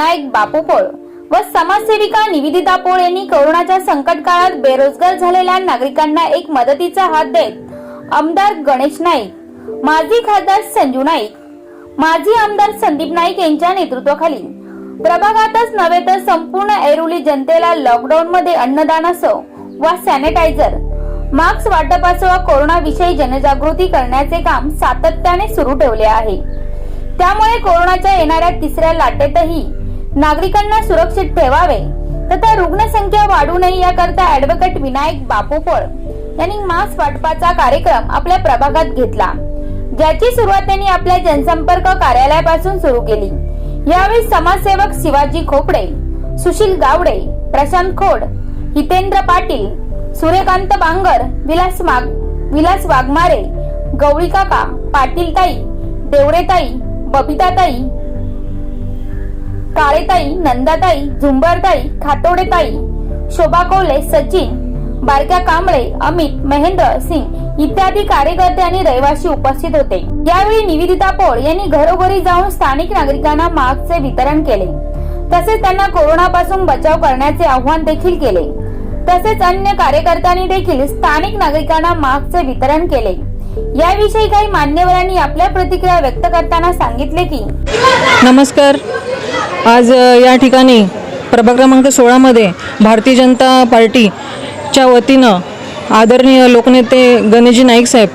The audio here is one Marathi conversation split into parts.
विनायक बापू पोळ व समाजसेविका निवेदिता पोळ यांनी कोरोनाच्या संकट काळात बेरोजगार झालेल्या नागरिकांना एक मदतीचा हात देत आमदार गणेश नाईक माजी खासदार संजू नाईक माजी आमदार संदीप नाईक यांच्या नेतृत्वाखाली प्रभागातच नव्हे तर संपूर्ण ऐरोली जनतेला लॉकडाऊन मध्ये अन्नदान असो वा सॅनिटायझर मास्क वाटपासह व कोरोनाविषयी जनजागृती करण्याचे काम सातत्याने सुरू ठेवले आहे. त्यामुळे कोरोनाच्या येणाऱ्या तिसऱ्या लाटेतही नागरिकांना सुरक्षित ठेवावे. तथा रुग्णसंख्या वाढू नये याकरता ऍडव्होकेट विनायक बापूपोळ यांनी मास्क वाटपाचा कार्यक्रम आपल्या प्रभागात घेतला. ज्याची सुरुवात त्यांनी आपल्या जनसंपर्क कार्यालयापासून सुरू केली. यावेळी समाजसेवक शिवाजी खोपडे सुशील गावडे प्रशांत खोड हितेंद्र पाटील सूर्यकांत बांगर विलास माग विलास वाघमारे गवळी काका पाटील ताई देवरेताई बबिताताई काळेताई नंदाताई झुंबरताई खातोडेताई शोभा कोले सचिन बारक्या कांबळे अमित महेंद्र सिंग इत्यादी कार्यकर्ते आणि रहिवासी उपस्थित होते. यावेळी निवेदिता पोळ यांनी घरोघरी जाऊन स्थानिक नागरिकांना मास्कचे वितरण केले. तसेच त्यांना कोरोनापासून बचाव करण्याचे आव्हान देखील केले. तसेच अन्य कार्यकर्त्यांनी देखील स्थानिक नागरिकांना मास्कचे वितरण केले. याविषयी काही मान्यवरांनी आपल्या प्रतिक्रिया व्यक्त करताना सांगितले की नमस्कार. आज या ठिकाणी प्रभाग क्रमांक सोळामध्ये भारतीय जनता पार्टीच्या वतीनं आदरणीय लोकनेते गणेशजी नाईक साहेब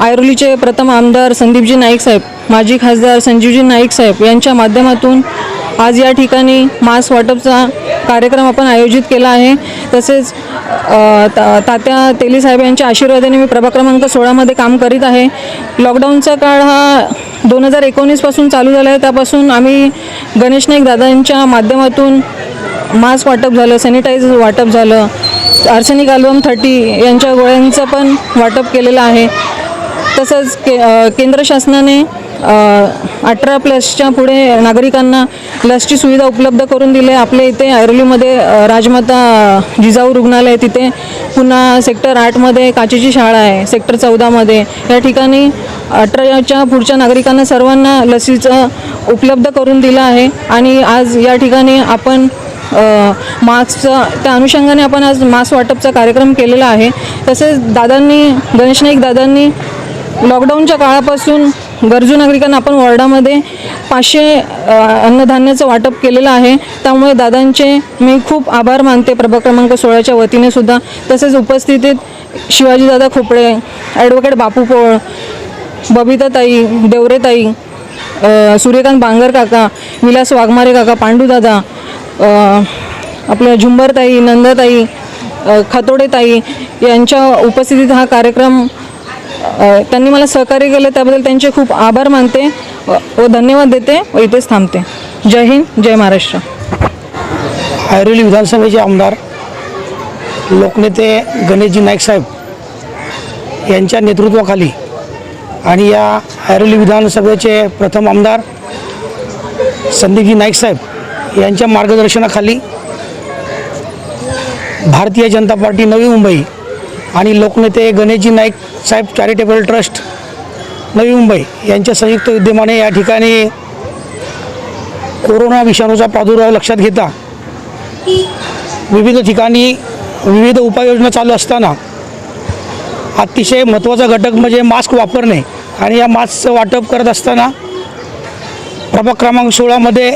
आयरोलीचे प्रथम आमदार संदीपजी नाईक साहेब माजी खासदार संजीवजी नाईक साहेब यांच्या माध्यमातून आज या ठिकाणी मास्क वाटपचा कार्यक्रम आपण आयोजित केला आहे. तसेच ता तात्या तेली साहेब यांच्या आशीर्वादाने मी प्रभाग क्रमांक सोळामध्ये काम करीत आहे. लॉकडाऊनचा काळ हा दोन हजार एकोणीसपासून चालू झाला आहे. त्यापासून आम्ही गणेश नाईक दादांच्या माध्यमातून मास्क वाटप झालं सॅनिटायझर वाटप झालं आर्सेनिक अल्बम थर्टी यांच्या गोळ्यांचं पण वाटप केलेलं आहे. तसंच के केंद्र शासनाने अठरा प्लसच्या पुढे नागरिकांना लसची सुविधा उपलब्ध करून दिली आहे. आपल्या इथे ऐरोलीमध्ये राजमाता जिजाऊ रुग्णालय आहे. तिथे पुन्हा सेक्टर आठमध्ये काचेची शाळा आहे. सेक्टर चौदामध्ये. या ठिकाणी अठराच्या पुढच्या नागरिकांना सर्वांना लसीचं उपलब्ध करून दिलं आहे. आणि आज या ठिकाणी आपण मास्कचा त्या अनुषंगाने आपण आज मास्क वाटपचा कार्यक्रम केलेला आहे. तसेच दादांनी गणेश नाईक दादांनी लॉकडाऊनच्या काळापासून गरजू नागरिकांना आपण वॉर्डामध्ये पाचशे अन्नधान्याचं वाटप केलेलं आहे. त्यामुळे दादांचे मी खूप आभार मानते. प्रभाग क्रमांक सोळाच्या वतीने सुद्धा. तसेच उपस्थितीत शिवाजीदादा खोपडे ॲडव्होकेट बापू पोळ बबिताताई देवरेताई सूर्यकांत बांगर काका विलास वाघमारे काका पांडूदादा आपल्या झुंबरताई नंदाताई खतोडेताई यांच्या उपस्थितीत हा कार्यक्रम त्यांनी मला सहकार्य केलं त्याबद्दल त्यांचे खूप आभार मानते. व धन्यवाद देते व इथेच थांबते. जय हिंद जय महाराष्ट्र. ऐरोली विधानसभेचे आमदार लोकनेते गणेशजी नाईक साहेब यांच्या नेतृत्वाखाली आणि या ऐरोली विधानसभेचे प्रथम आमदार संदीपजी नाईक साहेब यांच्या मार्गदर्शनाखाली भारतीय जनता पार्टी नवी मुंबई आणि लोकनेते गणेशजी नाईक साहेब चॅरिटेबल ट्रस्ट नवी मुंबई यांच्या संयुक्त विद्यमाने या ठिकाणी कोरोना विषाणूचा प्रादुर्भाव लक्षात घेता विविध ठिकाणी विविध उपाययोजना चालू असताना अतिशय महत्त्वाचा घटक म्हणजे मास्क वापरणे आणि या मास्कचं वाटप करत असताना प्रभाग क्रमांक सोळामध्ये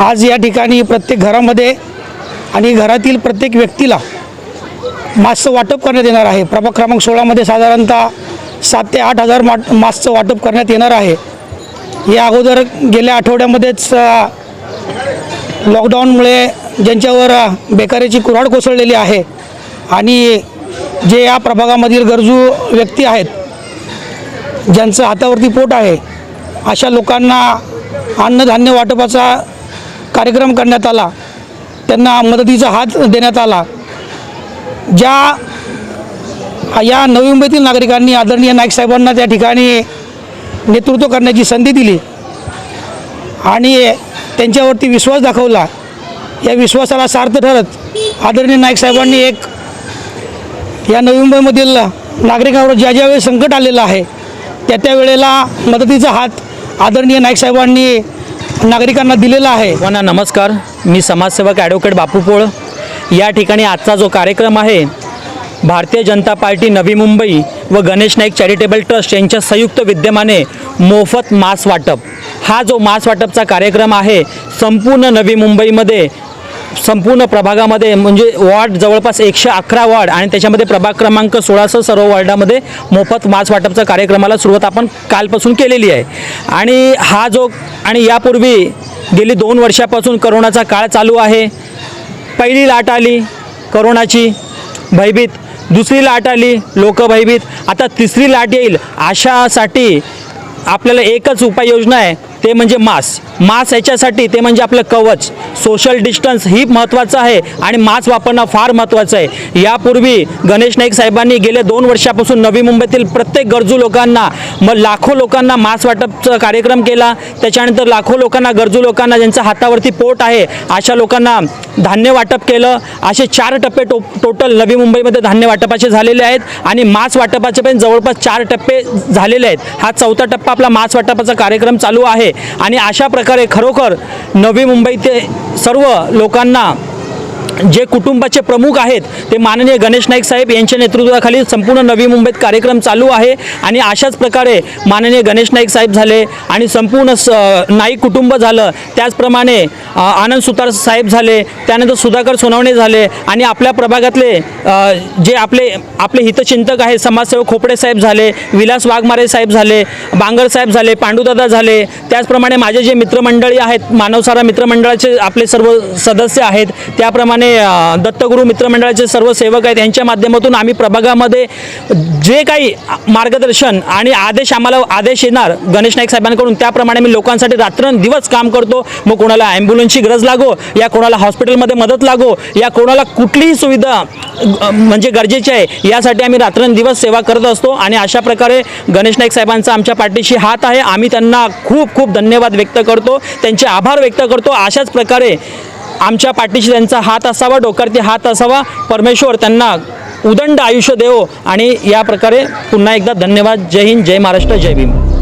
आज या ठिकाणी प्रत्येक घरामध्ये आणि घरातील प्रत्येक व्यक्तीला मास्कचं वाटप करण्यात येणार आहे. प्रभाग क्रमांक सोळामध्ये साधारणतः सात ते आठ हजार मा मास्कचं वाटप करण्यात येणार आहे. या अगोदर गेल्या आठवड्यामध्येच लॉकडाऊनमुळे ज्यांच्यावर बेकारीची कुऱ्हाड कोसळलेली आहे आणि जे या प्रभागामधील गरजू व्यक्ती आहेत ज्यांचं हातावरती पोट आहे अशा लोकांना अन्नधान्य वाटपाचा कार्यक्रम करण्यात आला. त्यांना मदतीचा हात देण्यात आला. ज्या या नवी मुंबईतील नागरिकांनी आदरणीय नाईक साहेबांना त्या ठिकाणी नेतृत्व करण्याची संधी दिली आणि त्यांच्यावरती विश्वास दाखवला. या विश्वासाला सार्थ ठरत आदरणीय नाईक साहेबांनी एक या नवी मुंबईमधील नागरिकांवर ज्या ज्यावेळी संकट आलेलं आहे त्या त्या वेळेला मदतीचा हात आदरणीय नाईक साहेबांनी नागरिकांना दिलेला आहे. सर्वांना नमस्कार. मी समाजसेवक ॲडव्होकेट बापू पोळ. या ठिकाणी आजचा जो कार्यक्रम आहे भारतीय जनता पार्टी नवी मुंबई व गणेश नाईक चॅरिटेबल ट्रस्ट यांच्या संयुक्त विद्यमाने मोफत मास वाटप. हा जो मास वाटपचा कार्यक्रम आहे संपूर्ण नवी मुंबईमध्ये संपूर्ण प्रभागामध्ये म्हणजे वॉर्ड जवळपास एकशे अकरा वॉर्ड आणि त्याच्यामध्ये प्रभाग क्रमांक सोळासह सर्व वॉर्डामध्ये मोफत मास वाटपचा कार्यक्रमाला सुरुवात आपण कालपासून केलेली आहे. आणि हा जो आणि यापूर्वी गेली दोन वर्षापासून करोनाचा काळ चालू आहे पहिली लाट आली करोनाची भयभीत. दुसरी लाट आली लोक भयभीत. आता तिसरी लाट येईल अशासाठी आपल्याला एकच उपाययोजना आहे. ते म्हणजे मास्क मास याच्यासाठी ते म्हणजे आपलं कवच. सोशल डिस्टन्स ही महत्त्वाचं आहे आणि मास्क वापरणं फार महत्त्वाचं आहे. यापूर्वी गणेश नाईक साहेबांनी गेल्या दोन वर्षापासून नवी मुंबईतील प्रत्येक गरजू लोकांना मग लाखो लोकांना मास्क वाटपचा कार्यक्रम केला. त्याच्यानंतर लाखो लोकांना गरजू लोकांना ज्यांचा हातावरती पोट आहे अशा लोकांना धान्य वाटप केलं. असे चार टप्पे टो टोटल नवी मुंबईमध्ये धान्य वाटपाचे झालेले आहेत आणि मास वाटपाचे पण जवळपास चार टप्पे झालेले आहेत. हा चौथा टप्पा आपला मास वाटपाचा कार्यक्रम चालू आहे. आणि अशा प्रकारे खरोखर नवी मुंबईते सर्व लोकांना जे कुटुंबाचे प्रमुख आहेत ते माननीय गणेश नाईक साहेब यांच्या नेतृत्वाखाली संपूर्ण नवी मुंबईत कार्यक्रम चालू आहे आणि अशाच प्रकारे माननीय गणेश नाईक साहेब झाले आणि संपूर्ण स नाईक कुटुंब झालं. त्याचप्रमाणे आनंद सुतार साहेब झाले त्यानंतर सुधाकर सोनवणे झाले आणि आपल्या प्रभागातले जे आपले आपले हितचिंतक आहेत समाजसेवक खोपडे साहेब झाले विलास वाघमारे साहेब झाले बांगर साहेब झाले पांडुदादा झाले. त्याचप्रमाणे माझे जे मित्रमंडळी आहेत मानवसारा मित्रमंडळाचे आपले सर्व सदस्य आहेत त्याप्रमाणे अ, दत्तगुरू मित्रमंडळाचे सर्व सेवक आहेत. यांच्या माध्यमातून आम्ही प्रभागामध्ये जे काही मार्गदर्शन आणि आदेश आम्हाला आदेश येणार गणेश नाईक साहेबांकडून त्याप्रमाणे मी लोकांसाठी रात्रंदिवस काम करतो. मग कोणाला ॲम्ब्युलन्सची गरज लागो या कोणाला हॉस्पिटलमध्ये मदत लागो या कोणाला कुठलीही सुविधा म्हणजे गरजेची आहे यासाठी आम्ही रात्रंदिवस सेवा करत असतो. आणि अशा प्रकारे गणेश नाईक साहेबांचा आमच्या पाठीशी हात आहे. आम्ही त्यांना खूप खूप धन्यवाद व्यक्त करतो. त्यांचे आभार व्यक्त करतो. अशाच प्रकारे आमच्या पाठीशी त्यांचा हात असावा डोक्यावरती हात असावा. परमेश्वर त्यांना उदंड आयुष्य देवो. आणि या प्रकारे पुन्हा एकदा धन्यवाद. जय हिंद जय महाराष्ट्र जय भीम.